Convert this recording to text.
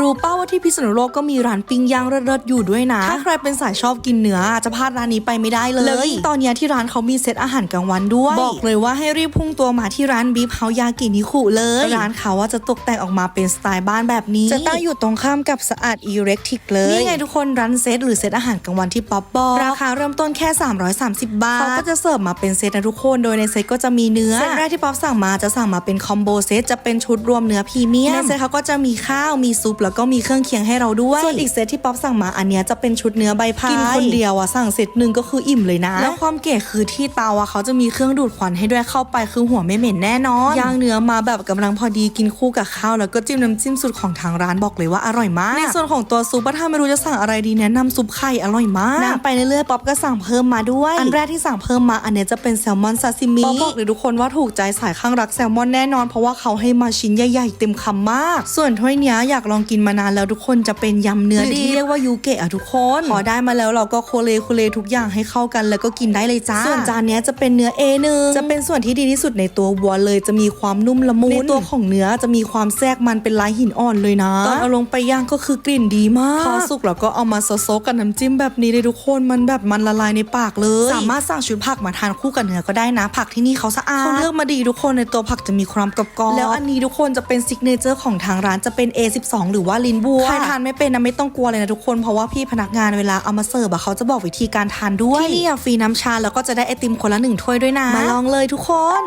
รู้เป้าว่าที่พิษณุโลกก็มีร้านปิ้งย่างเลิศๆอยู่ด้วยนะ ถ้าใครเป็นสายชอบกินเนื้อจะพลาดร้านนี้ไปไม่ได้เลยแล้วยิ่งตอนเนี้ยที่ร้านเขามีเซตอาหารกลางวันด้วย บอกเลยว่าให้รีบพุ่งตัวมาที่ร้านบีฟเฮายากินิคุเลย ร้านเขาว่าจะตกแต่งออกมาเป็นสไตล์บ้านแบบนี้ จะตั้งอยู่ตรงข้ามกับสะอาดอีเร็กทิกเลย นี่ไงทุกคนร้านเซตหรือเซตอาหารกลางวันที่ป๊อปบอกราคาเริ่มต้นแค่ 330 บาทเขาก็จะเสิร์ฟมาเป็นเซตนะทุกคน โดยในเซตก็จะมีเนื้อเซตแรกที่ป๊อปสั่งมาจะสั่งมาเป็นคอมโบเซตจะเป็นชุดรวมเนื้อพรีเมียมในเซตเขาก็จะมีข้าวมีซุปแล้วก็มีเครื่องเคียงให้เราด้วย ส่วนอีกเซตที่ป๊อปสั่งมาอันเนี้ยจะเป็นชุดเนื้อใบพายกินคนเดียวอะสั่งเซตหนึ่งก็คืออิ่มเลยนะ แล้วความเก๋คือที่เตาอะเขาจะมีเครื่องดูดควันให้ด้วยเข้าไปคือหัวไม่เหม็นแน่นอนย่างเนื้อมาแบบกำลังพอดีกินคู่กับข้าวแล้วก็จิ้มน้ำจิ้มสุดของทางร้านบอกเลยว่าอร่อยมาก ในส่วนของตัวซุปอะถ้าไม่รู้จะสั่งอะไรดีแนะนำซุปไข่อร่อยมากนั่งไปเรื่อยๆป๊อปก็สั่งเพิ่มมาด้วย อันแรกที่สั่งเพิ่มมาอันเนี้ยจะเป็นแซลมอนซาซิมิป๊อปบอกเลยทุกคนว่าถูกใจสายข้างรักแซลมอนแน่นอน เพราะว่าเขาให้มาชิ้นใหญ่ๆเต็มคำมาก ส่วนถ้วยเนี้ยอยากลองกินมานานแล้วทุกคนจะเป็นยำเนื้อดีที่เรียกว่ายูเกะอะทุกคนพอได้มาแล้วเราก็โคเลโคเลทุกอย่างให้เข้ากันแล้วก็กินได้เลยจ้าส่วนจานเนี้ยจะเป็นเนื้อ A1 จะเป็นส่วนที่ดีที่สุดในตัววัวเลยจะมีความนุ่มละมุนในตัวของเนื้อจะมีความแทรกมันเป็นลายหินอ่อนเลยนะตอนเอาลงไปย่างก็คือกลิ่นดีมากพอสุกแล้วก็เอามาซดๆกับน้ำจิ้มแบบนี้เลยทุกคนมันแบบมันละลายในปากเลย สามารถสั่งชุดผักมาทานคู่กับเนื้อก็ได้นะ ผักที่นี่เขาสะอาดเขาเลือกมาดีทุกคนในตัวผักจะมีความกรอบๆแล้วอันนี้ทุกคนจะเป็นซิกเนเจอร์ของทางร้านจะเป็น A12 หรือว่าลิ้นบัวใครทานไม่เป็นนะไม่ต้องกลัวเลยนะทุกคนเพราะว่าพี่พนักงานเวลาเอามาเสิร์ฟอะเขาจะบอกวิธีการทานด้วยที่นี่อะฟรีน้ำชาแล้วก็จะได้ไอติมคนละหนึ่งถ้วยด้วยนะมาลองเลยทุกคน